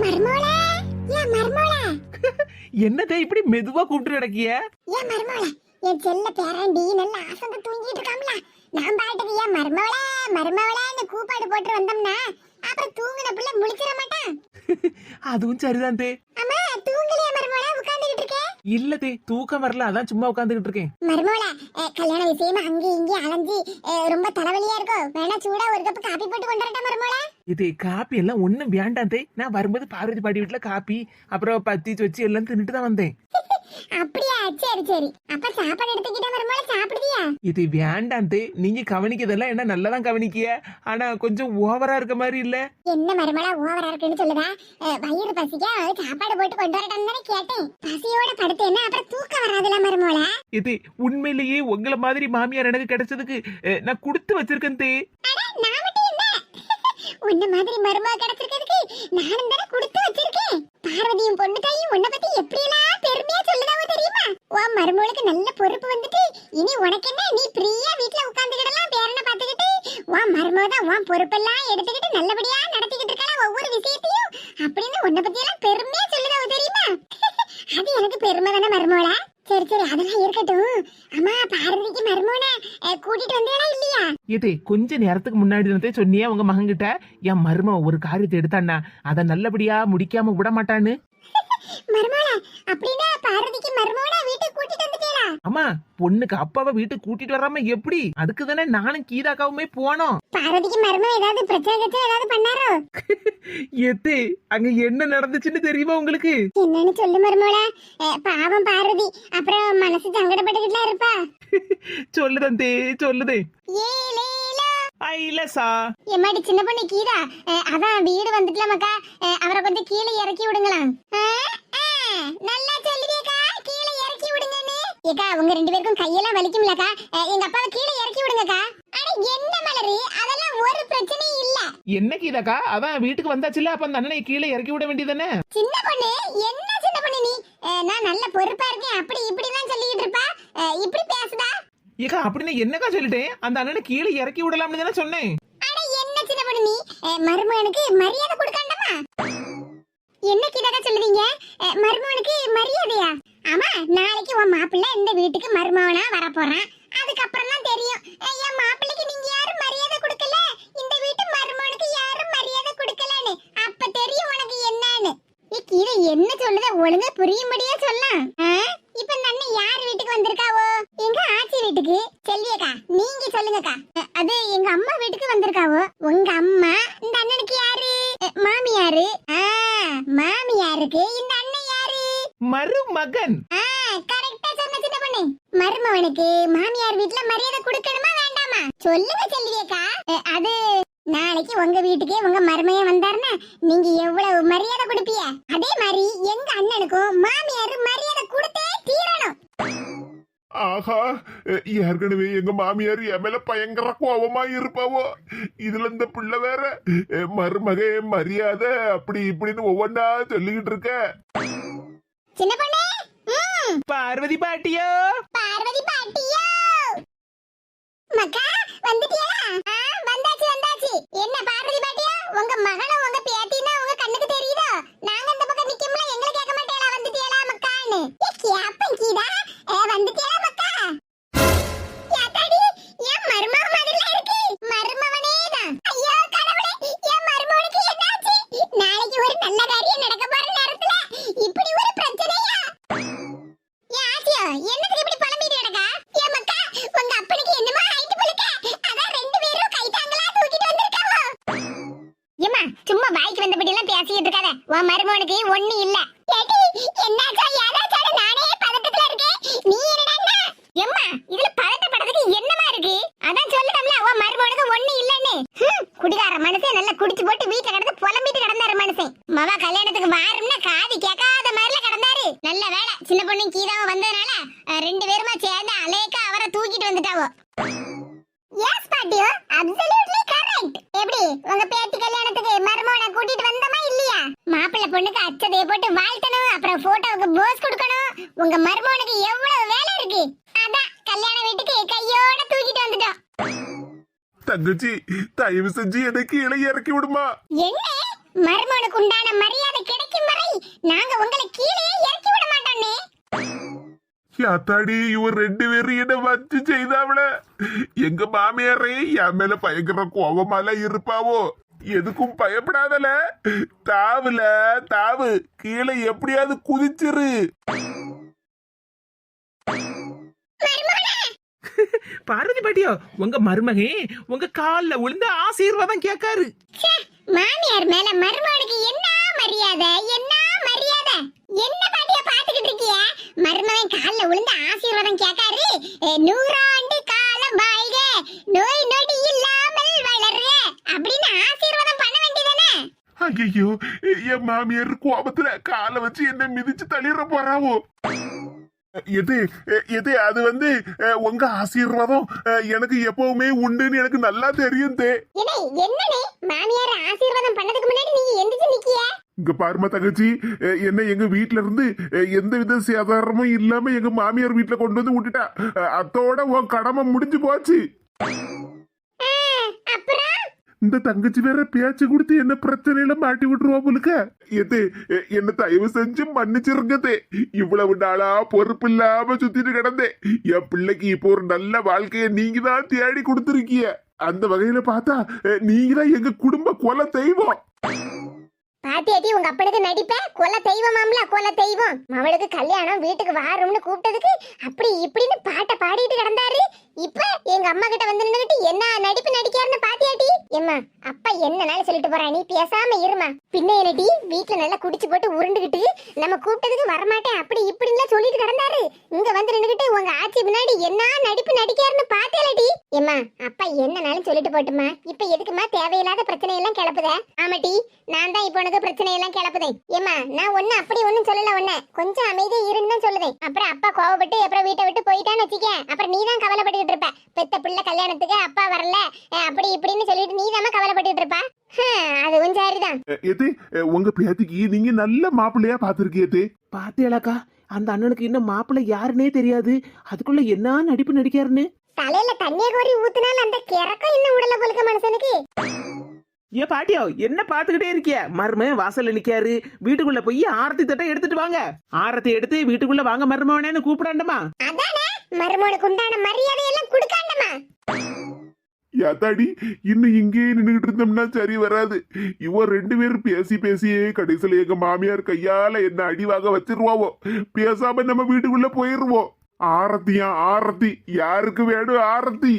மர்மோளே ஏன் மர்மோளே. என்னதே இப்படி மெதுவா கூப்பிட்டு கிடக்கிய ஏன் மர்மோளே என் செல்ல பேராண்டி நல்ல ஆசங்க தூங்கிட்டு இருக்காம்ல. நான் பாட்டுக்கு ஏன் மர்மோளே மர்மோளேன்னு கூப்பாடு போட்டு வந்தோம்னா அப்புறம் தூங்குன பிள்ளை முழிச்சிட மாட்டான் அதுவும் சரிதான் தே. அம்மா தூங்கலையா மர்மோளே உட்கார்ந்துகிட்டு இருக்கே. இல்ல தே தூக்கம் வரல அதான் சும்மா உட்காந்துக்கிட்டு இருக்கேன். மர்மோளே கல்யாண விஷயமா அங்கேயும் இங்கேயும் அலைஞ்சு ரொம்ப தலைவலியா இருக்கும் வேணா சூடா ஒரு கப் காபி போட்டு கொண்டு வரட்டா மர்மோளே இது காப்பி எல்லாம் ஒண்ணும் வேண்டாம் தே. நான் வரும்போது பார்வதி பாட்டி வீட்டுல காப்பி அப்புறம் பத்தி வச்சு எல்லாம் தின்னுட்டு தான் வந்தேன். அப்படியா? சரி சரி. அப்ப சாப்பாடு எடுத்துக்கிட்டே மர்மோளே சாப்பிடுதியா? இது வேண்டாம் தே நீங்க கவனிக்கிறதெல்லாம் என்ன நல்லதான் கவனிக்கிய? ஆனா கொஞ்சம் ஓவரா இருக்க மாதிரி இல்ல? என்ன மருமலா ஓவரா இருக்குன்னு சொல்லுதா? வயிறு பசிக்க? சாப்பாடு போட்டு கொண்டு வரட்டான்னு தானே கேட்டேன். பசியோட படுத்தேன்னா அப்புறம் தூக்கம் வராதுல மருமோல இது உண்மையிலேயே உங்களை மாதிரி மாமியார் எனக்கு கிடைச்சதுக்கு நான் கொடுத்து வச்சிருக்கேன் தே. உன்ன மாதிரி மருமக கிடைச்சிருக்கிறதுக்கு நானும் தானே கொடுத்து வச்சிருக்கேன். பார்வதியும் பொண்ணு தாயும் உன்னை பத்தி எப்படியெல்லாம் பெருமையா சொல்லுதாவோ தெரியுமா? உன் மருமகளுக்கு நல்ல பொறுப்பு வந்துட்டு இனி உனக்கு என்ன? நீ ஃப்ரீயா வீட்டுல உட்கார்ந்துக்கிடலாம் பேரனை பாத்துக்கிட்டு உன் மருமக தான் உன் பொறுப்பெல்லாம் எடுத்துக்கிட்டு நல்லபடியா நடத்திக்கிட்டு இருக்கலாம் ஒவ்வொரு விஷயத்தையும். அப்படின்னு உன்னை பத்தி எல்லாம் பெருமையா சொல்லுதாவோ தெரியுமா? அது எனக்கு பெருமை தானே மருமகள? சரி சரி அதெல்லாம் இருக்கட்டும். அம்மா பார்வதிக்கு மருமகனை கூட்டிட்டு வந்தேனா இல்லையா? இது கொஞ்ச நேரத்துக்கு முன்னாடி இருந்தே சொன்னியே உங்க மகன் கிட்ட என் மரும ஒரு காரியத்தை எடுத்தான்னா அதை நல்லபடியா முடிக்காம விட மாட்டான்னு? மருமகள அப்படின்னா பார்வதிக்கு மருமகனை வீட்டுக்கு கூட்டிட்டு வந்துட்டீங்களா? அம்மா பொண்ணுக்கு அப்பாவை வீட்டுக்கு கூட்டிட்டு வராம எப்படி? அதுக்கு தானே நானும் கீதாக்காவுமே போனோம். பார்வதிக்கு மருமகன் ஏதாவது பிரச்சனை கச்சனை ஏதாவது பண்ணாரோ? எத்தே அங்க என்ன நடந்துச்சுன்னு தெரியுமா உங்களுக்கு? என்னன்னு சொல்லு மருமகள பாவம் பார்வதி. அப்புறம் மனசு சங்கடப்பட்டுக்கிட்டுலாம் இருப்பா. சொல்லுதன் தே. சொல்லுதே ஏலேலோ ஐலசா எம்மாடி சின்ன பொண்ணு கீதா? அதான் வீடு வந்துட்டலாமக்கா? அவரை கொஞ்சம் கீழே இறக்கி விடுங்களாம் அஹ், அஹ், நல்லா சொல்லுவியக்கா கீழே இறக்கி விடுங்கன்னு ஏக்கா உங்க ரெண்டு பேருக்கும் கையெல்லாம் வலிக்கும்லக்கா. எங்க அப்பாவை கீழே இறக்கி விடுங்கக்கா. அட என்ன மலரு? அதெல்லாம் ஒரு பிரச்சனையும் இல்ல. என்ன கீதாக்கா அதான் வீட்டுக்கு வந்தாச்சுல அப்ப அந்த அண்ணனை கீழே இறக்கி விட வேண்டியதானே சின்ன பொண்ணு என்ன சின்ன பொண்ணு நீ? நான் நல்ல பொறுப்பா இருக்கேன் அப்படி இப்படி தான் சொல்லிட்டு இருப்பா இப்படி பேசுதா? ஏக்கா அப்படின்னு என்னக்கா சொல்லிட்டேன்? அந்த அண்ணனை கீழே இறக்கி விடலாம்னு தானே சொன்னேன். அட என்ன சின்ன பொண்ணு நீ? மருமகனுக்கு மரியாதை கொடுக்காண்டமா என்ன கிடக்க சொல்லுவீங்க மருமவனுக்கு மரியாதையா? ஆமா நாளைக்கு உன் மாப்பிள்ளை இந்த வீட்டுக்கு மருமவனா வரப்போறான். அதுக்கப்புறம் தான் தெரியும் என் மாப்பிள்ளைக்கு நீங்க யாரும் மரியாதை கொடுக்கல. இந்த வீட்டு மருமவனுக்கு யாரும் மரியாதை கொடுக்கலன்னு. அப்ப தெரியும் உனக்கு என்னன்னு. ஏ கீழே என்ன சொல்லுத ஒழுங்கா புரியும்படியா சொல்லலாம் ஆ? இப்ப இந்த அண்ணன் யார் வீட்டுக்கு வந்திருக்காவோ எங்க ஆச்சி வீட்டுக்கு செல்வியக்கா நீங்க சொல்லுங்கக்கா அஹ், அது எங்க அம்மா வீட்டுக்கு வந்திருக்காவோ உங்க அம்மா இந்த அண்ணனுக்கு யாரு அஹ், மாமியாரு ஆ, மாமியாருக்கு இந்த அண்ணன் யாரு மருமகன் ஆ, கரெக்டா சொன்ன சின்ன பொண்ணு மருமவனுக்கு மாமியார் வீட்ல மரியாதை கொடுக்கணுமா வேண்டாமா சொல்லுங்க செல்வியக்கா அஹ், அது நாளைக்கு உங்க வீட்டுக்கே உங்க மருமையன் வந்தாருன்னா நீங்க எவ்வளவு மரியாதை கொடுப்பீங்க அதே மாதிரி எங்க அண்ணனுக்கும் மாமியார் மரியாதை கொடுத்தே தீரணும் ஆஹா ஏற்கனவே எங்க மாமியார் என் மேல பயங்கர கோபமா இருப்பாவோ. இதுல இந்த பிள்ளை வேற மருமகே மரியாதை அப்படி இப்படின்னு ஒவ்வொன்றா சொல்லிக்கிட்டு இருக்க. சின்ன பொண்ணு ம், பார்வதி பாட்டியோ? பார்வதி பாட்டியோ. மக்கா வந்துட்டியா? ஆ, வந்தாச்சு வந்தாச்சு. என்ன பார்வதி பாட்டியா? உங்க மகனும் உங்க பேத்தினா உங்க கண்ணுக்கு தெரியுதோ? நாங்க இந்த பக்கம் நிக்கும்ல எங்களை கேட்க மாட்டேளா வந்துட்டியலா மக்கான்னு? ஏ கேப்பன் கீதா. ஏ வந்துட்டியலா மக்கா? யாத்தாடி என் மருமக மாதிரில இருக்கு. மருமவனே தான் ஐயோ கடவுளே என் மருமகனுக்கு என்னாச்சு? நாளைக்கு ஒரு நல்ல காரியம் நடக்க போற நேரத்துல இப்படி ஒரு பிரச்சனையா? ஏன் ஆசியா என்னத்துக்கு இப்படி புலம்பிட்டு கிடக்கா? ஏன் மக்கா உங்க அப்பனுக்கு என்னமா ஆயிட்டு போலுக்க அதான் ரெண்டு பேரும் கை தாங்களா தூக்கிட்டு வந்திருக்காவோ. ஏமா சும்மா வாய்க்கு வந்தபடி எல்லாம் பேசிட்டு இருக்காத. உன் மருமகனுக்கு ஒண்ணு இல்லை. உங்க பேத்தி கல்யாணத்துக்கு மருமகனை கூட்டிட்டு வந்தமா இல்லையா? மாப்பிள்ள பொண்ணுக்கு அச்சதைய போட்டு வாழ்த்தணும் அப்புறம் போட்டோவுக்கு போஸ் கொடுக்கணும். உங்க மருமகனுக்கு எவ்வளவு வேலை இருக்கு? அதான் கல்யாண வீட்டுக்கு கையோட தூக்கிட்டு வந்துட்டோம். தங்கச்சி தயவு செஞ்சு என்னை கீழே இறக்கி விடுமா? என்ன? மருமகனுக்கு உண்டான மரியாதை கிடைக்கும் வரை நாங்க உங்களை கீழே இறக்கி விட மாட்டோம்னே. யாத்தாடி இவர் ரெண்டு பேரும் என்ன வச்சு செய்தாவள எங்க மாமியாரே என் மேல பயங்கர கோபமால இருப்பாவோ எதுக்கும் பயப்படாதல தாவுல தாவு கீழே எப்படியாவது குதிச்சிரு பார்வதி பாட்டியோ உங்க மருமகே உங்க கால்ல விழுந்து ஆசீர்வாதம் கேட்காரு மாமியார் மேல மருமகனுக்கு என்ன மரியாதை என்ன மரியாதை என்ன மருமகன் கால்ல விழுந்து ஆசீர்வாதம் கேட்காரு "ஏ, நூறாண்டு காலம் வாழ்க. நோய் நொடி இல்லாமல் வளர்க அப்படின்னு ஆசீர்வாதம் பண்ண வேண்டியதானே? ஐயோ என் மாமியார் கோபத்துல காலை வச்சு என்ன மிதிச்சு தள்ளிட போறாவோ? எது எது அது வந்து உங்க ஆசீர்வாதம்? எனக்கு எப்பவுமே உண்டுன்னு எனக்கு நல்லா தெரியும் தே என்னே என்னனே மாமியார் ஆசீர்வாதம் பண்ணதுக்கு முன்னாடி நீங்க எந்திரிச்சு நிக்கிய? இங்க பாருமா தங்கச்சி. என்ன எங்க வீட்ல இருந்து எந்த வித சேதாரமும் இல்லாம எங்க மாமியார் வீட்ல கொண்டு வந்து விட்டுட்டா. அத்தோட உன் கடமை முடிஞ்சு போச்சு. இந்த தங்கச்சி வேற பேச்சு கொடுத்து என்ன பிரச்சனையில மாட்டி விட்டுருவா போலுக்க. எது என்ன தயவு செஞ்சு மன்னிச்சிருங்கதே இவ்வளவு நாளா பொறுப்பு இல்லாம சுத்திட்டு கிடந்தேன். என் பிள்ளைக்கு இப்போ ஒரு நல்ல வாழ்க்கைய நீங்க தான் தேடி கொடுத்துருக்கீங்க. அந்த வகையில பார்த்தா நீங்க தான் எங்க குடும்ப கொலை தெய்வம். பாத்தியாட்டி உங்க அப்பனுக்கு நடிப்ப? கொல தெய்வமாம்ல கொல தெய்வம். அவளுக்கு கல்யாணம் வீட்டுக்கு வாரும்னு கூப்பிட்டதுக்கு அப்படி இப்படின்னு பாட்டை பாடிட்டு கிடந்தாரு. இப்ப எங்க அம்மா கிட்ட வந்து நின்னுகிட்டு என்ன நடிப்பு நடிக்காருன்னு பாத்தியாட்டி எம்மா அப்பா என்னனாலும் சொல்லிட்டு போறா நீ பேசாம இருமா பின்ன என்னடி வீட்டுல நல்லா குடிச்சு போட்டு உருண்டுகிட்டு நம்ம கூப்பிட்டதுக்கு வரமாட்டேன் அப்படி இப்படின்னு சொல்லிட்டு கிடந்தாரு. இங்க வந்து நின்னுகிட்டு உங்க ஆட்சி முன்னாடி என்ன நடிப்பு நடிக்காருன்னு பாத்தேலடி எம்மா அப்பா என்னனாலும் சொல்லிட்டு போட்டுமா இப்ப எதுக்குமா தேவையில்லாத பிரச்சனை எல்லாம் கிளப்புத ஆமாட்டி நான் தான் இப்போ உனக்கு பிரச்சனை எல்லாம் கிளப்புதேன் ஏமா நான் ஒண்ணு அப்படி ஒண்ணும் சொல்லல ஒண்ணு கொஞ்சம் அமைதியா இருன்னு தான் சொல்லுதேன் அப்புறம் அப்பா கோவப்பட்டு அப்புறம் வீட்டை விட்டு போயிட்டான்னு வச்சுக்க. அப்புறம் நீ தான் கவலைப்பட்டுக்கிட்டு இருப்ப. பெத்த பிள்ளை கல்யாணத்துக்கு அப்பா வரல. அப்படி இப்படின்னு சொல்லிட்டு நீ தான் கவலைப்பட்டுக்கிட்டு இருப்ப. அதுவும் சரிதான். எது உங்க பேத்திக்கு நீங்க நல்ல மாப்பிள்ளையா பாத்திருக்கியது பாத்தியாளாக்கா அந்த அண்ணனுக்கு இன்னும் மாப்பிள்ளை யாருன்னே தெரியாது. அதுக்குள்ள என்ன நடிப்பு நடிக்காருன்னு தலையில தண்ணிய கோரி ஊத்துனாலும் அந்த கிறக்கம் இன்னும் உடல பொழுக்க மனுஷனுக்கு. ஏ பாட்டியோ என்ன பாத்துக்கிட்டே இருக்கிய? மரும வாசல்ல நிக்காரு வீட்டுக்குள்ள போய் ஆரத்தி தட்டை எடுத்துட்டு வாங்க. ஆரத்தி எடுத்து வீட்டுக்குள்ள வாங்க மருமவனேன்னு கூப்பிடாண்டமா அதானே? மருமனுக்கு உண்டான மரியாதையெல்லாம் கொடுக்காண்டமா யாத்தாடி இன்னும் இங்கேயே நின்றுட்டு இருந்தோம்னா சரி வராது. இவன் ரெண்டு பேரும் பேசி பேசியே கடைசியில எங்க மாமியார் கையால என்ன அடிவாக வச்சிருவாவோ? பேசாம நம்ம வீட்டுக்குள்ள போயிருவோம். ஆரத்தியா ஆரத்தி. யாருக்கு வேணும் ஆரத்தி?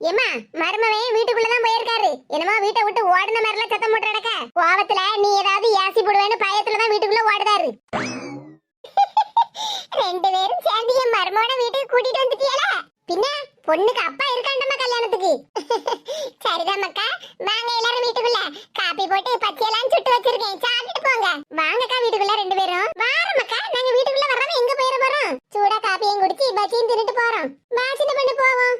ஏமா மருமவன் வீட்டுக்குள்ளதான் போயிருக்காரு. என்னமா வீட்டை விட்டு ஓடின மாதிரிலாம் சத்தம் போட்டு நடக்க. கோவத்துல நீ ஏதாவது ஏசி போடுவேன்னு பயத்துலதான் தான் வீட்டுக்குள்ள ஓடுதாரு ரெண்டு பேரும் சேர்ந்து என் மருமகனை வீட்டுக்கு கூட்டிட்டு வந்துட்டியல பின்ன பொண்ணுக்கு அப்பா இருக்காண்டம்மா கல்யாணத்துக்கு சரிதான் மக்கா வாங்க எல்லாரும் வீட்டுக்குள்ள காப்பி போட்டு பச்சையெல்லாம் சுட்டு வச்சிருக்கேன் சாப்பிட்டு போங்க வாங்கக்கா வீட்டுக்குள்ள ரெண்டு பேரும் வாரம் மக்கா நாங்க வீட்டுக்குள்ள வராம எங்க போயிட போறோம் சூடா காப்பியும் குடிச்சு பச்சியும் தின்னுட்டு போறோம் வாசனை பண்ணி போவோம்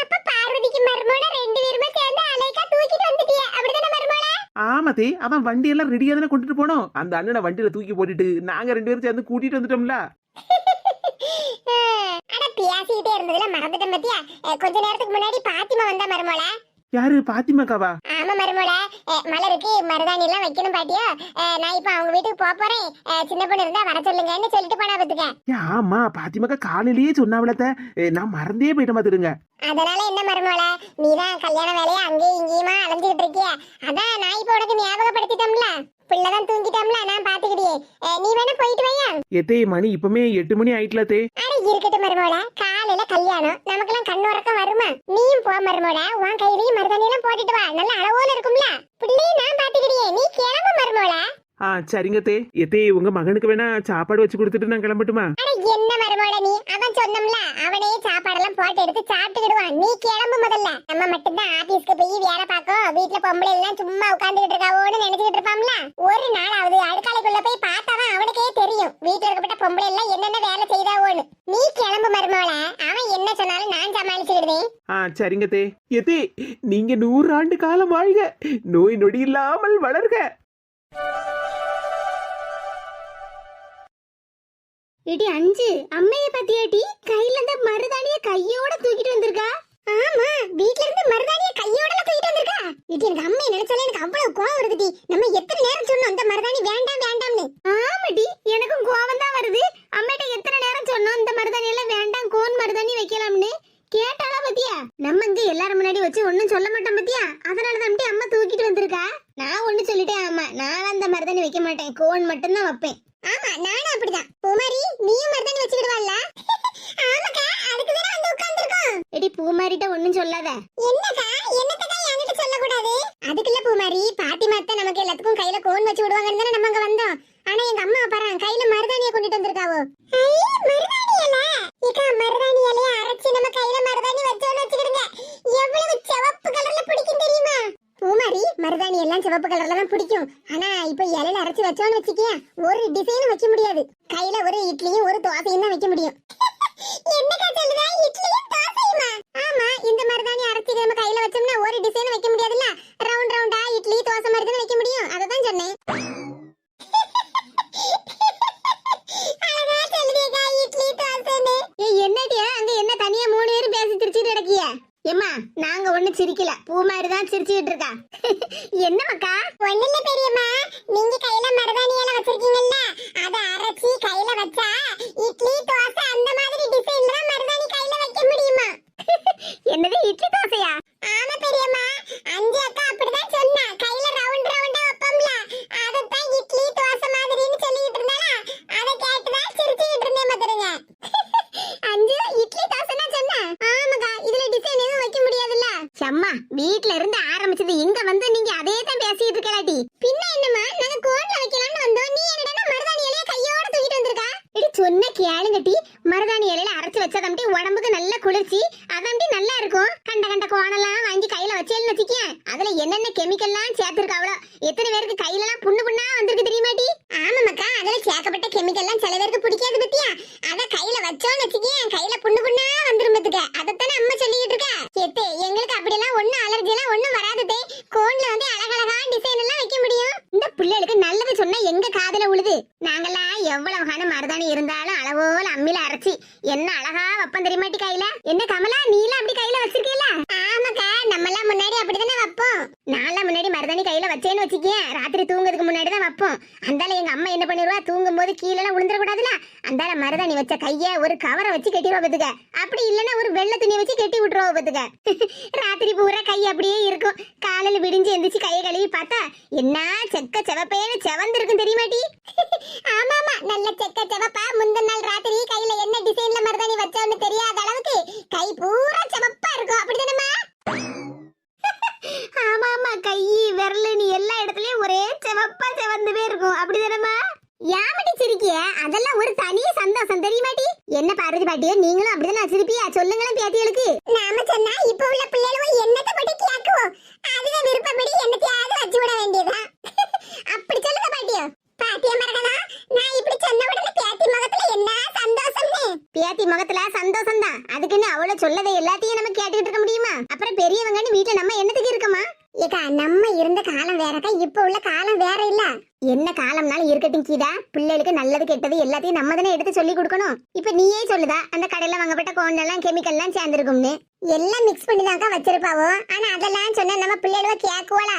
அப்ப பார்வதிக்கு மருமோட ரெண்டு பேருமே சேர்ந்து அலைக்கா தூக்கிட்டு வந்துட்டிய அப்படிதானே மருமோள ஆமாத்தே அவன் வண்டி எல்லாம் ரெடியா தானே கொண்டுட்டு போனோம். அந்த அண்ணனை வண்டியில தூக்கி போட்டுட்டு நாங்க ரெண்டு பேரும் சேர்ந்து கூட்டிட்டு வந்துட்டோம்ல. அட பேசிக்கிட்டே இருந்ததுல மறந்துட்டேன் பத்தியா? கொஞ்ச நேரத்துக்கு முன்னாடி பாத்திமா வந்தா மருமோள. யாரு? பாத்திமாக்காவா? அஹ், மலருக்கு மருதாணி எல்லாம் வைக்கணும் பாட்டியா? நான் இப்ப அவங்க வீட்டுக்கு போப் போறேன். சின்ன பொண்ணு இருந்தா வர சொல்லுங்கன்னு சொல்லிட்டு போனா பத்துக்க. ஆமா பாத்திமாக்கா காலையிலேயே சொன்னாவிலத்த நான் மறந்தே போயிட்ட பாத்துடுங்க. அதனால என்ன மருமோள? நீதான் கல்யாண வேலையை அங்கேயும் இங்கேயுமா அலைஞ்சுக்கிட்டு இருக்கிய. அதான் நான் இப்ப உனக்கு ஞாபகப்படுத்திட்டோம்ல. பிள்ளைதான் தூங்கிட்டோம்ல நான் பாத்துக்கிட்டே. நீ வேணா போயிட்டு வையா? எத்தே மணி இப்பமே எட்டு மணி ஆயிட்டலத்தே அட இருக்கட்டும் மருமோட காலையில கல்யாணம். நமக்கெல்லாம் கண்ணுறக்கம் வருமா? நீயும் போ மருமோட உன் கையிலயும் மருதாணி எல்லாம் போட்டுட்டு வா. நல்ல அளவோல இருக்கும்ல. பிள்ளையும் நான் பாத்துக்கிட்டே. நீ கிளம்பு மருமோட ஆ சரிங்க தே. எத்தே உங்க மகனுக்கு வேணா சாப்பாடு வச்சு கொடுத்துட்டு நான் கிளம்பட்டுமா? அட என்ன மருமோட நீ? அவன் சொன்னோம்ல அவனே சாப்பாடெல்லாம் போட்டு எடுத்து சாப்பிட்டுக்கிடுவான். நீ கிளம்பு முதல்ல. நம்ம மட்டும்தான் ஆபீஸ்க்கு போய் வேலை பார்க்கோம் வீட்டுல பொம்பளை எல்லாம் சும்மா உட்கார்ந்துகிட்டு இருக்காவோன்னு நினைச்சுக்கிட்டு இருப்பான்ல ஒரு நாளாவது அடுக்காலைக்குள்ள போய் பார்த்தாதான் அவனுக்கே தெரியும். வீட்டுல இருக்கப்பட்ட பொம்பளை எல்லாம் என்னென்ன வேலை செய்தாவோன்னு. நீ கிளம்பு மருமோள. அவன் என்ன சொன்னாலும் நான் சமாளிச்சுக்கிடுவேன். ஆ சரிங்க தே. எத்தே நீங்க நூறு ஆண்டு காலம் வாழ்க. நோய் நொடி இல்லாமல் வளர்க. இடி அஞ்சு அம்மைய பத்தியாட்டி கையில இருந்த மருதாணிய கையோட தூக்கிட்டு வந்திருக்கா? ஆமா வீட்ல இருந்து மருதாணிய கையோட தூக்கிட்டு வந்திருக்கா? இடி எனக்கு அம்மைய நினைச்சாலே எனக்கு அவ்வளவு கோவம் வருதுடி நம்ம எத்தனை நேரம் சொன்னோம் அந்த மருதாணி முன்னாடி வச்சு ஒண்ணும் சொல்ல மாட்டேன் பத்தியா அதனால தான் அம்மா தூக்கிட்டு வந்திருக்கா நான் ஒண்ணு சொல்லிட்டேன் அம்மா நான் அந்த மருதாணி வைக்க மாட்டேன் கோன் மட்டும் தான் வைப்பேன் ஆமா நானும் அப்படிதான் பூமாரி நீயும் மருதாணி வச்சுக்கிடுவாள்ல ஆமாக்கா அதுக்கு தானே வந்து உட்கார்ந்திருக்கோம் எடி பூமாரிட்ட ஒண்ணும் சொல்லாத என்னக்கா என்னத்தக்கா என்கிட்ட சொல்ல கூடாது அதுக்குள்ள பூமாரி பாட்டிமா அத்தை நமக்கு எல்லாத்துக்கும் கையில கோன் வச்சு விடுவாங்கன்னு தானே நம்ம அங்க வந்தோம் ஆனா எங்க அம்மா பாரு கையில மருதாணியை கொண்டுட்டு வந்திருக்காவோ மருதாணி இலை இக்கா மருதாணி இலைய அரைச்சு நம்ம கையில மருதாணி வச்சோன்னு வச்சுக்கிடுங்க எவ்வளவு சிவப்பு கலர்ல பிடிக்கும் தெரியுமா பூமாரி மருதாணி எல்லாம் சிவப்பு கலர்ல தான் பிடிக்கும். ஆனா இப்ப இலையில அரைச்சு வச்சோன்னு வச்சுக்கிய ஒரு டிசைனும் வைக்க முடியாது. கையில ஒரு இட்லியும் ஒரு தோசையும் தான் வைக்க முடியும். என்னக்கா சொல்லுதா? இட்லியும் தோசையுமா? ஆமா இந்த மருதாணி அரைச்சி நம்ம கையில வச்சோம்னா ஒரு டிசைன் வைக்க முடியாதுல்ல? ரவுண்ட் ரவுண்டா இட்லி தோசை மாதிரி தான் வைக்க முடியும். அதை தான் சொன்னேன். அழகா இட்லி தோசைன்னு. ஏய் என்னடியா? அங்க என்ன தனியா மூணு பேரும் பேசி சிரிச்சிட்டு கிடக்கிய? ஏமா நாங்க ஒண்ணு சிரிக்கல. பூ மாதிரி தான் சிரிச்சுக்கிட்டு இருக்கா? என்ன மக்கா ஒண்ணு இல்ல பெரியம்மா. நீங்க கையில மருதாணி எல்லாம் வச்சிருக்கீங்கல்ல? அத அரைச்சி கையில வச்சா இட்லி தோசை அந்த மாதிரி டிசைன்ல தான் மருதாணி கையில வைக்க முடியுமா என்னது இட்லி தோசையா ஆமா பெரியம்மா அஞ்சு அக்கா அப்படிதான் சொன்னா கையில ரவுண்ட் ரவுண்டா வைப்போம்ல அதத்தான் இட்லி தோசை மாதிரின்னு சொல்லிட்டு இருந்தாளா அதை கேட்டுதான் சிரிச்சுக்கிட்டு இருந்தேன் பாத்துருங்க அஞ்சு இட்லி தோசைனா சொன்ன ஆமாக்கா இதுல டிசைன் எதுவும் வைக்க முடியாதுல்ல சம்மா வீட்ல இருந்து ஆரம்பிச்சது இங்க வந்து நீங்க அதே தான் பேசிட்டு இருக்கலாடி பின்ன என்னம்மா நாங்க கோன்ல வைக்கலாம்னு வந்தோம் நீ என்னடா மருதாணி இலைய கையோட தூக்கிட்டு வந்திருக்கா இடி சொன்ன கேளுங்கட்டி மருதாணி இலையில அரைச்சு வச்சதம்டி உடம்புக்கு நல்ல குளிர்ச்சி அதம்டி நல்லா இருக்கும் கண்ட கண்ட கோணெல்லாம் வாங்கி கையில வச்சேன்னு வச்சுக்கிய அதுல என்னென்ன கெமிக்கல்லாம் சேர்த்திருக்காவளோ எத்தனை பேருக்கு கையில எல்லாம் புண்ணு புண்ணா வந்திருக்கு தெரியுமாடி ஆமா மக்கா அதுல சேர்க்கப்பட்ட கெமிக்கல்லாம் சில பேருக்கு பிடிக்காது பத்தியா? அத கையில வச்சோன்னு வச்சுக்கேன் கையில புண்ணு புண்ணா வந்துரும் பத்துக்க அதத்தானே அம்மா சொல்லிட்டு இருக்கா எத்தே எங்களுக்கு அப்படியெல்லாம் ஒண்ணும் அலர்ஜி எல்லாம் ஒண்ணும் வராது தே கோன்ல வந்து அழகழகா டிசைன் எல்லாம் வைக்க முடியும் இந்த பிள்ளைகளுக்கு நல்லது சொன்னா எங்க காதுல உழுது நாங்கெல்லாம் எவ்வளவு கான மருதாணி இருந்தாலும் அளவோல அம்மில அரைச்சி என்ன அழகா வைப்போம் தெரியுமாட்டி கையில என்ன கமலா நீல அப்படி கையில வச்சிருக்கீல ஆமாக்கா நம்ம எல்லாம் முன்னாடி அப்படிதானே வைப்போம் நான்லாம் முன்னாடி மருதாணி கையில வச்சேன்னு வச்சுக்கேன் ராத்திரி தூங்குறதுக்கு முன்னாடி தான் வைப்போம் அந்தால எங்க அம்மா என்ன பண்ணிடுவா தூங்கும் போது கீழே எல்லாம் விழுந்துட கூடாதுல அந்தால மருதாணி வச்ச கைய ஒரு கவரை வச்சு கட்டிடுவா பத்துக்க. அப்படி இல்லைன்னா ஒரு வெள்ளை துணி வச்சு கட்டி விட்டுருவா பத்துக்க. ராத்திரி பூரா கை அப்படியே இருக்கும். காலையில் விடிஞ்சு எந்திரிச்சு கையை கழுவி பார்த்தா என்ன செக்க செவப்பேன்னு செவந்திருக்கும் தெரியுமாட்டி ஆமா ஆமா. நல்ல செக்க செவப்பா. முந்தின நாள் ராத்திரி கையில என்ன டிசைன்ல மருதாணி வச்சோன்னு தெரியாத அளவுக்கு கை பூரா செவப்பா இருக்கும் அப்படிதானம்மா ஆமா ஆமா கை விரல் நீ எல்லா இடத்துலயும் ஒரே செவப்பா செவந்துவே இருக்கும் அப்படிதானம்மா யாமட்டி சிரிக்கிய அதெல்லாம் ஒரு தனி சந்தோஷம் தெரியுமாட்டி என்ன பார்வதி பாட்டியோ நீங்களும் அப்படிதானே வச்சிருப்பியா சொல்லுங்களேன் பேத்திகளுக்கு நாம சொன்னா இப்ப உள்ள பிள்ளைகளும் என்னத்தை பத்தி கேக்குவோம் அதுல விருப்பப்படி என்னத்தையாவது வச்சு விட வேண்டியதா அப்படி சொல்லுங்க பாட்டியோ பாட்டியா மரகனா நான் இப்படி சொன்ன உடனே பேத்தி முகத்துல என்ன சந்தோஷம்னு பேத்தி முகத்துல அதுக்குன்னு அவ்வளவு சொல்லதை எல்லாத்தையும் நம்ம கேட்டுக்கிட்டு இருக்க முடியுமா? அப்புறம் பெரியவங்கன்னு வீட்டுல நம்ம என்னத்துக்கு இருக்கமா? ஏக்கா நம்ம இருந்த காலம் வேறக்கா இப்ப உள்ள காலம் வேற இல்ல. என்ன காலம்னாலும் இருக்கட்டும் கீதா. பிள்ளைகளுக்கு நல்லது கெட்டது எல்லாத்தையும் நம்ம தானே எடுத்து சொல்லி கொடுக்கணும். இப்ப நீயே சொல்லுதா அந்த கடையில வாங்கப்பட்ட கோன் எல்லாம் கெமிக்கல் எல்லாம் சேர்ந்திருக்கும்னு? எல்லாம் மிக்ஸ் பண்ணி தான்க்கா வச்சிருப்பாவோ? ஆனா அதெல்லாம் சொன்னா நம்ம பிள்ளைகளுவ கேக்குவோலா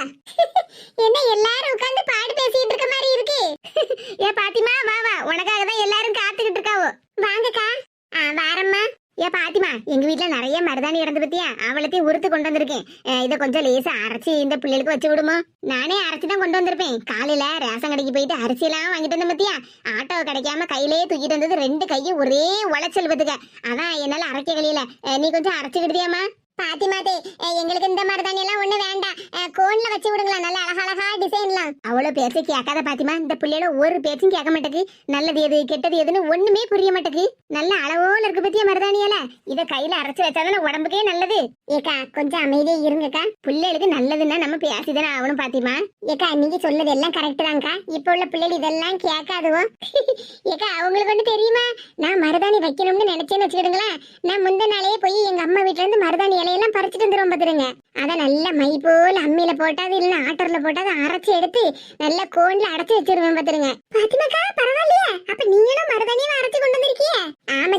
என்ன எல்லாரும் உட்கார்ந்து பாடு பேசிட்டு இருக்க மாதிரி இருக்கு? ஏ பாத்திமா வா வா. உனக்காக தான் எல்லாரும் காத்துக்கிட்டு இருக்காவோ. வாங்கக்கா. ஆ வாரம்மா. ஏ பாத்திமா எங்க வீட்ல நிறைய மருதாணி இறந்து பத்தியா? அவளத்தையும் உறுத்து கொண்டு வந்திருக்கேன். இதை கொஞ்சம் லேசா அரைச்சி இந்த பிள்ளைகளுக்கு வச்சு விடுமா? நானே அரைச்சி தான் கொண்டு வந்திருப்பேன். காலையில ரேஷன் கடைக்கு போயிட்டு அரிசி எல்லாம் வாங்கிட்டு வந்தேன் பத்தியா? ஆட்டோ கிடைக்காம கையிலேயே தூக்கிட்டு வந்தது ரெண்டு கையும் ஒரே உழைச்சல் பத்துக்க. அதான் என்னால அரைக்க கழியல நீ கொஞ்சம் அரைச்சு விடுதியாமா பாத்திமாதே எங்களுக்கு இந்த மாதிரி மருதாணி எல்லாம் ஒண்ணு வேண்டாம். கோன்ல வச்சு விடுங்களா நல்ல அழகா அழகா டிசைன்லாம் அவ்வளவு பேச்சு கேட்காத பாத்திமா இந்த பிள்ளையோட ஒரு பேச்சும் கேட்க மாட்டேக்கு. நல்லது எது கெட்டது எதுன்னு ஒண்ணுமே புரிய மாட்டேக்கு. நல்ல அளவோல இருக்கு பத்தியா மருதாணியால? இத கையில அரைச்சு வச்சாதானே உடம்புக்கே நல்லது. ஏக்கா கொஞ்சம் அமைதியே இருங்கக்கா. பிள்ளைகளுக்கு நல்லதுன்னா நம்ம பேசிதானே ஆகணும் பாத்திமா. ஏக்கா நீங்க சொன்னது எல்லாம் கரெக்ட் தான்க்கா. இப்ப உள்ள பிள்ளைகள் இதெல்லாம் கேட்காதுவோ. ஏக்கா அவங்களுக்கு ஒண்ணு தெரியுமா? நான் மருதாணி வைக்கணும்னு நினைச்சேன்னு வச்சுக்கிடுங்களேன். நான் முந்த நாளே போய் எங்க அம்மா வீட்டுல இருந்து மருதாணி இலைய இலையெல்லாம் பறிச்சுட்டு வந்துருவோம் பாத்துருங்க. அதை நல்லா மை போல அம்மியில போட்டாது இல்ல ஆட்டர்ல போட்டாது அரைச்சி அரைச்சு எடுத்து நல்லா கோன்ல அடைச்சு வச்சிருவேன் பாத்துருங்க. பாத்திமாக்கா பரவாயில்லையா. அப்ப நீங்களும் மருதாணியை அரைச்சு கொண்டு வந்திருக்கீங்க ஆமா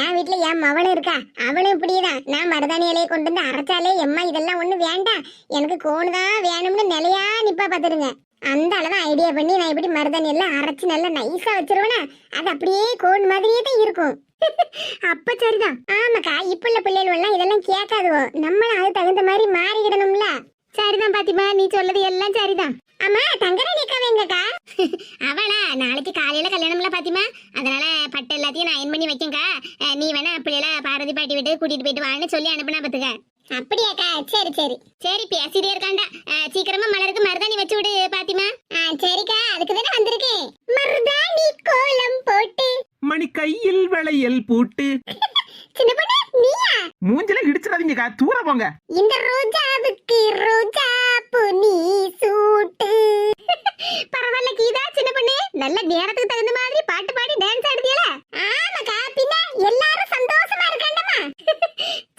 என் வீட்டுல என் மவளும் இருக்கா. அவளும் இப்படிதான் நான் மருதாணி இலையை கொண்டு வந்து அரைச்சாலே எம்மா இதெல்லாம் ஒண்ணு வேண்டாம் எனக்கு கோனு தான் வேணும்னு நிலையா நிப்பா பாத்துருங்க. அந்த அளவு ஐடியா பண்ணி நான் இப்படி மருதாணி எல்லாம் அரைச்சு நல்லா நைஸா வச்சிருவேனா? அது அப்படியே கோன் மாதிரியே தான் இருக்கும். அப்ப சரிதான். ஆமாக்கா இப்ப உள்ள பிள்ளைகள் எல்லாம் இதெல்லாம் கேட்காதுவோ. நம்மளும் அது தகுந்த மாதிரி மாறிக்கிடணும்ல. சரிதான் பாத்திமா நீ சொல்லது எல்லாம் சரிதான். அம்மா தங்கராணி அக்கா எங்கக்கா? அவளா? நாளைக்கு காலையில கல்யாணம்ல பாத்திமா. அதனால பட்டு எல்லாத்தையும் நான் அயன் பண்ணி வைக்கங்கா நீ வேணா பிள்ளைல பாரதி பாட்டி விட்டு கூட்டிட்டு போயிட்டு வான்னு சொல்லி அனுப்புனா பாத்துக்க. அப்படியாக்கா? சரி சரி. சரி பேசிட்டே இருக்காண்டா. சீக்கிரமா மலருக்கு மருதாணி வச்சு விடு பாத்திமா. சரிக்கா. அதுக்கு தானே வந்திருக்கேன். மருதாணி கோலம் போட்டு. மணி கையில் வளையல் பூட்டு. சின்ன பொண்ணு நீயா? மூஞ்சில இடிச்சிடாதீங்கக்கா தூர போங்க. இந்த ரோஜாவுக்கு ரோஜா நீ சூட்டு. பரவாயில்ல கீதா சின்ன பொண்ணு. நல்ல நேரத்துக்கு தகுந்த மாதிரி பாட்டு பாடி டான்ஸ் ஆடுதியல ஆமாக்கா பின்ன எல்லாரும் சந்தோஷமா இருக்காண்டமா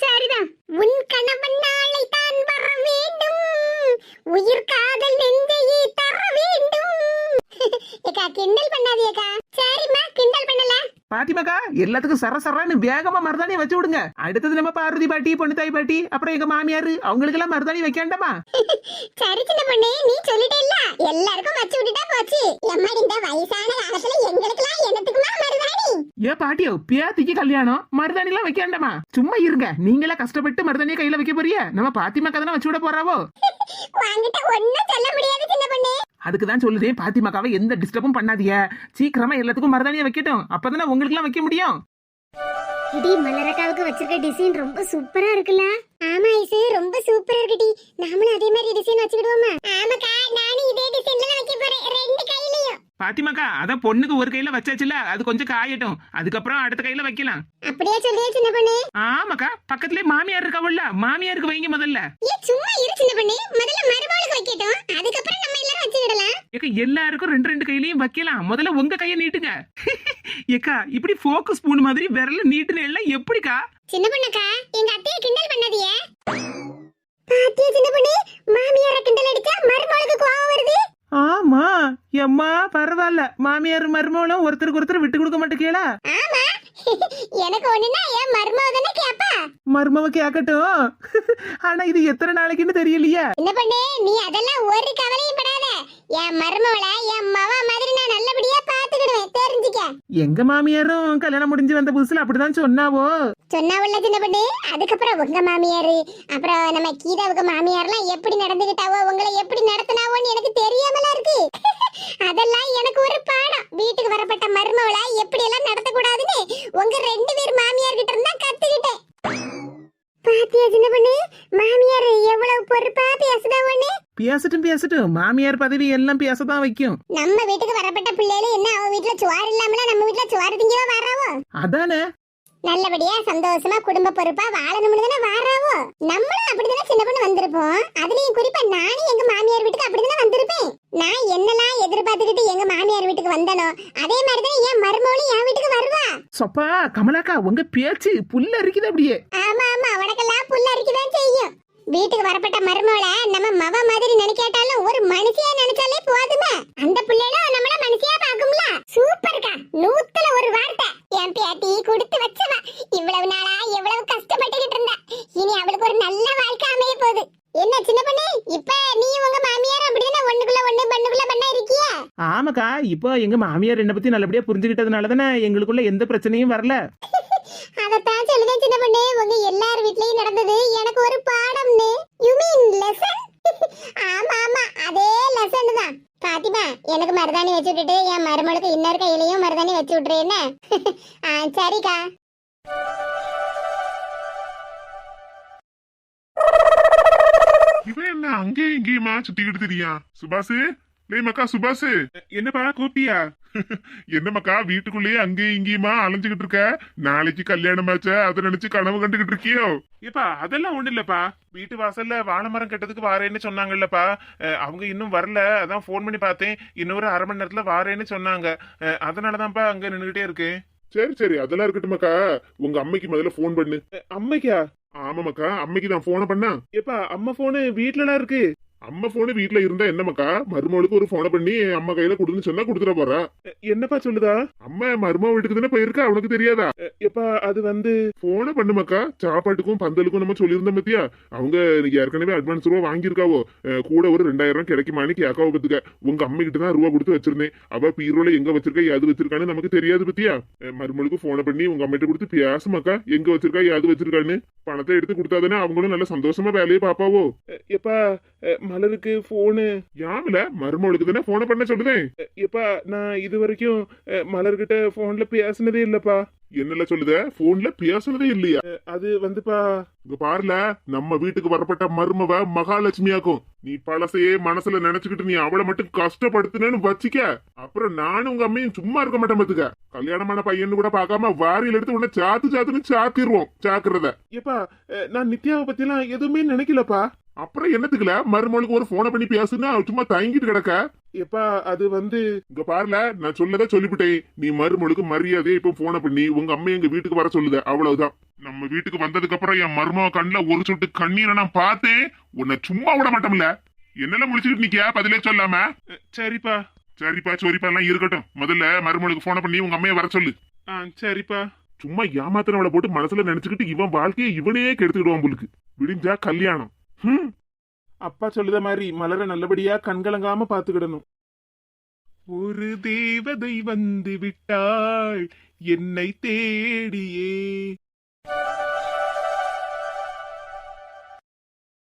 சரிதான். உன் கணவன் நாளை தான் வர வேண்டும். உயிர் காதல் நெஞ்சையே தர வேண்டும். ஏக்கா கிண்டல் பண்ணாதியக்கா பண்ணல பாத்திமாக்கா எல்லாத்துக்கும் சர சரன்னு வேகமா மருதாணி வச்சு விடுங்க. அடுத்தது நம்ம பார்வதி பாட்டி பொண்ணு தாய் பாட்டி அப்புறம் எங்க மாமியாரு அவங்களுக்கு எல்லாம் மருதாணி வைக்காண்டாமா சரி சின்ன பொண்ணு நீ சொல்லிட்டேல்ல? எல்லாருக்கும் வச்சு விட்டுட்டா போச்சு. எம்மாடி இந்த வயசான காலத்துல எங்களுக்கெல்லாம் என்னத்துக்குமா மருதாணி? ஏ பாட்டியோ பேத்திக்கு கல்யாணம் மருதாணி எல்லாம் வைக்காண்டாமா சும்மா இருங்க நீங்களா கஷ்டப்பட்டு மருதாணியை கையில வைக்க போறிய? நம்ம பாத்திமா கதனை வச்சு விட போறாவோ? வாங்கிட்ட ஒண்ணும் சொல்ல முடியாது சின்ன பொண்ணு. அதுக்கு தான் சொல்லுதேன் பாத்திமாக்காவை எந்த டிஸ்டர்பும் பண்ணாதீங்க. சீக்கிரமா எல்லாத்துக்கும் மருதாணியை வைக்கட்டும். அப்பதானே உங்களுக்கு எல்லாம் வைக்க முடியும். இடி மலரக்காவுக்கு வச்சிருக்க டிசைன் ரொம்ப சூப்பரா இருக்குல்ல. ஆமா ஐசு ரொம்ப சூப்பரா இருக்குடி நாமளும் அதே மாதிரி டிசைன் வச்சுக்கிடுவோமா? ஆமாக்கா நானும் இதே டிசைன்ல தான் வைக்க போறேன் ரெண்டு கையிலயும் பாத்திமாக்கா அதான் பொண்ணுக்கு ஒரு கையில வச்சாச்சுல அது கொஞ்சம் காயட்டும். அதுக்கப்புறம் அடுத்த கையில வைக்கலாம். அப்படியே சொல்லியே சின்ன பொண்ணு. ஆமாக்கா பக்கத்துலயே மாமியார் இருக்காவுல்ல மாமியாருக்கு வைங்க முதல்ல. சும்மா இரு சின்ன பொண்ணு. முதல்ல மருமகளுக்கு வைக்கட்டும். அதுக்கப்புறம் நம்ம எல்லாரும் வச்சுக்கிடலாம் ஏக்கா எல்லாருக்கும் ரெண்டு ரெண்டு கையிலயும் வைக்கலாம். முதல்ல உங்க கையை நீட்டுங்க. ஏக்கா இப்படி ஃபோக்கஸ் ஸ்பூன் மாதிரி விரல நீட்டுன எல்லாம் எப்படிக்கா? சின்ன பொண்ணுக்கா எங்க அத்தைய கிண்டல் பண்ணாதியே பாத்தியா சின்ன பொண்ணு? மாமியார கிண்டல் அடிச்சா மருமகளுக்கு கோவம் வருது. ஆமா எம்மா பரவாயில்ல. மாமியார் மருமகளும் ஒருத்தருக்கு ஒருத்தர் விட்டு கொடுக்க மாட்டேங்களா ஆமா. எனக்கு ஒண்ணுனா என் மருமக தானே கேப்பா. மருமவ கேட்கட்டும் ஆனா இது எத்தனை நாளைக்குன்னு தெரியலையே. என்ன பண்ணு? நீ அதெல்லாம் ஒரு கவலையும் படாத. என் மருமவள என் மவ மாதிரி நான் நல்லபடியா தெரிஞ்சுக்க. எங்க மாமியாரும் கல்யாணம் முடிஞ்சு வந்த புதுசுல அப்படிதான் சொன்னாவோ? சொன்னாவுல்ல சின்ன பொண்ணு அதுக்கப்புறம் உங்க மாமியாரு அப்புறம் நம்ம கீதாவுக்கு மாமியார்லாம் எப்படி நடந்துகிட்டாவோ உங்களை எப்படி நடத்தினாவோன்னு எனக்கு தெரியாமல இருக்கு. அதெல்லாம் எனக்கு ஒரு பாடம். வீட்டுக்கு வரப்பட்ட மருமவள எப்படி எல்லாம் நடத்தக்கூடாதுன்னு உங்க ரெண்டு பேர் மாமியார் கிட்ட இருந்தா கத்துக்கிட்டேன். பாத்தியா சின்ன பொண்ணு? மாமியார் எவ்வளவு பொறுப்பா பேசுதாவோன்னு பேசட்டும் பேசட்டும். மாமியார் பதவி எல்லாம் பேசதான் வைக்கும். நம்ம வீட்டுக்கு வரப்பட்ட பிள்ளைகள் என்ன அவ வீட்டுல சுவார் இல்லாமல நம்ம வீட்டுல சுவார் திங்கவா வாராவோ? அதானே? நல்லபடியா சந்தோஷமா குடும்ப பொறுப்பா வாழணும்னு தானே வாராவோ? நம்மளும் அப்படிதானே சின்ன பொண்ணு வந்திருப்போம். அதுலயும் குறிப்பா நானும் எங்க மாமியார் வீட்டுக்கு அப்படிதானே வந்திருப்பேன். நான் என்னெல்லாம் எதிர்பார்த்துக்கிட்டு எங்க மாமியார் வீட்டுக்கு வந்தனோ அதே மாதிரிதான் என் மருமகளும் என் வீட்டுக்கு வருவா. சொப்பா கமலாக்கா உங்க பேச்சு புல்ல இருக்குது அப்படியே. ஆமா ஆமா உனக்கெல்லாம் புல்ல அரிக்கதான் செய்யும். வீட்டுக்கு வரப்பட்ட மருமவள நம்ம மவ மாதிரி நினைக்காட்டாலும் ஒரு மனுஷியா நினைச்சாலே போதுமே. அந்த பிள்ளைகளும் நம்மள மனுஷியா பாக்கும்ல சூப்பர்க்கா நூத்துல ஒரு வார்த்தை. என் பேத்தி கொடுத்து வச்சவ. இவ்வளவு நாளா எவ்வளவு கஷ்டப்பட்டுக்கிட்டு இருந்தா. இனி அவளுக்கு ஒரு நல்ல வாழ்க்கை அமைய போகுது. என்ன சின்ன பண்ணி? இப்ப நீ உங்க மாமியார் அப்படின்னா ஒண்ணுக்குள்ள ஒண்ணு ஆமாக்கா இப்போ எங்க மாமியார் என்ன பத்தி நல்லபடியா புரிஞ்சுக்கிட்டதுனால தானே எங்களுக்குள்ள எந்த பிரச்சனையும் வரல. அதத்தான் சொல்லுதேன் சின்ன பொண்ணு. உங்க எல்லார் வீட்லயும் நடந்தது. எனக்கு ஒரு பாடம்னு. யூ மீன் லெசன் ஆமா ஆமா. அதே லெசன் தான். பாத்திமா எனக்கு மருதாணி வச்சு விட்டுட்டு என் மருமகளுக்கு இன்னொரு கையிலயும் மருதாணி வச்சு ஆ, சரிக்கா. இவன் என்ன அங்கேயும் இங்கேயுமா சுத்திக்கிட்டு தெரியா? சுபாசு? லே மக்கா சுபாசு என்னப்பா கூப்பிட்டியா என்ன மக்கா வீட்டுக்குள்ளேயே அங்கேயும் இங்கேயுமா அலைஞ்சுகிட்டு இருக்க? நாளைக்கு கல்யாணம் ஆச்ச அதை நினைச்சு கனவு கண்டுகிட்டு இருக்கியோ? ஏப்பா அதெல்லாம் ஒண்ணு இல்லப்பா. வீட்டு வாசல்ல வாழை மரம் கட்டதுக்கு வாரேன்னு சொன்னாங்கல்லப்பா. அவங்க இன்னும் வரல. அதான் ஃபோன் பண்ணி பார்த்தேன். இன்னொரு அரை மணி நேரத்துல வாரேன்னு சொன்னாங்க. அதனாலதான்ப்பா அங்க நின்னுகிட்டே இருக்கேன் சரி சரி அதெல்லாம் இருக்கட்டும் மக்கா. உங்க அம்மைக்கு முதல்ல ஃபோன் பண்ணு. அம்மைக்கா? ஆமா மக்கா அம்மைக்கு தான் போன பண்ணா ஏப்பா அம்மா போனு வீட்டுலலாம் இருக்கு. அம்மா போனு வீட்ல இருந்தா என்னமாக்கா மருமகளுக்கு ஒரு போனை பண்ணி அம்மா கையில கொடுன்னு சொன்னா கொடுத்துட போறா. என்னப்பா சொல்லுதா? அம்மா மருமக வீட்டுக்கு தானே போயிருக்கா? அவனுக்கு தெரியாதா? எப்பா அது வந்து போனை பண்ணுமாக்கா சாப்பாட்டுக்கும் பந்தலுக்கும் நம்ம சொல்லியிருந்தோம் பத்தியா? அவங்க ஏற்கனவே அட்வான்ஸ் ரூபா வாங்கியிருக்காவோ? கூட ஒரு ரெண்டாயிரம் கிடைக்குமான்னு கேட்காவ பத்துக்க உங்க அம்மா கிட்ட தான் ரூபா கொடுத்து வச்சிருந்தேன். அவ பீரோல எங்க வச்சிருக்கா? யாது வச்சிருக்கான்னு நமக்கு தெரியாது பத்தியா? மருமகளுக்கு போனை பண்ணி உங்க அம்மிட்ட கொடுத்து பேசுமாக்கா எங்க வச்சிருக்கா? யாது வச்சிருக்கான்னு? பணத்தை எடுத்து கொடுத்தாதானே அவங்களும் நல்ல சந்தோஷமா வேலையை பாப்பாவோ எப்பா மலருக்கு போனு யாமில? மருமகளுக்கு தானே போனை பண்ண சொல்லுதேன். எப்பா நான் இது வரைக்கும் மலர்கிட்ட போன்ல பேசினதே இல்லப்பா. என்னல சொல்லுத? போன்ல பேசுனதே இல்லையா. அது வந்துப்பா. இங்க பாருல நம்ம வீட்டுக்கு வரப்பட்ட மருமவ மகாலட்சுமியாக்கும். நீ பழசையே மனசுல நினைச்சுக்கிட்டு நீ அவளை மட்டும் கஷ்டப்படுத்தினு வச்சிக்க. அப்புறம் நானும் உங்க அம்மையும் சும்மா இருக்க மாட்டேன் பாத்துக்க. கல்யாணமான பையன்னு கூட பார்க்காம வாரியில எடுத்து உன்னை சாத்து சாத்துன்னு சாத்திடுவோம் சாக்குறத அஹ், நான் நித்யாவை பத்திலாம் எதுவுமே நினைக்கலப்பா. அப்புறம் என்னத்துக்குல மருமகளுக்கு ஒரு போனை பண்ணி பேசுனா சும்மா தயங்கிட்டு கிடக்க. எப்பா அது வந்து இங்க பாருல நான் சொல்லத சொல்லிவிட்டேன். நீ மருமகளுக்கு மரியாதையை இப்ப போனை பண்ணி உங்க அம்மா எங்க வீட்டுக்கு வர சொல்லுத. அவ்வளவுதான். நம்ம வீட்டுக்கு வந்ததுக்கு அப்புறம் என் மருமக கண்ணுல ஒரு சொட்டு கண்ணீரை நான் பார்த்தேன். உன்னை சும்மா விட மாட்டோம்ல. என்னெல்லாம் முடிச்சுக்கிட்டு நிக்க பதிலே சொல்லாம? சரிப்பா. சரிப்பா சரிப்பா எல்லாம் இருக்கட்டும். முதல்ல மருமகளுக்கு போனை பண்ணி உங்க அம்மையை வர சொல்லு. ஆ சரிப்பா. சும்மா ஏமாத்தினவளை போட்டு மனசுல நினைச்சுக்கிட்டு இவன் வாழ்க்கையை இவனே கெடுத்துக்கிடுவான் புலுக்கு. விடிஞ்சா கல்யாணம். அப்பா சொல்லுத மாதிரி மலரை நல்லபடியா கண்கலங்காம பாத்துக்கிடணும் ஒரு தேவதை வந்து விட்டாள் என்னை தேடியே.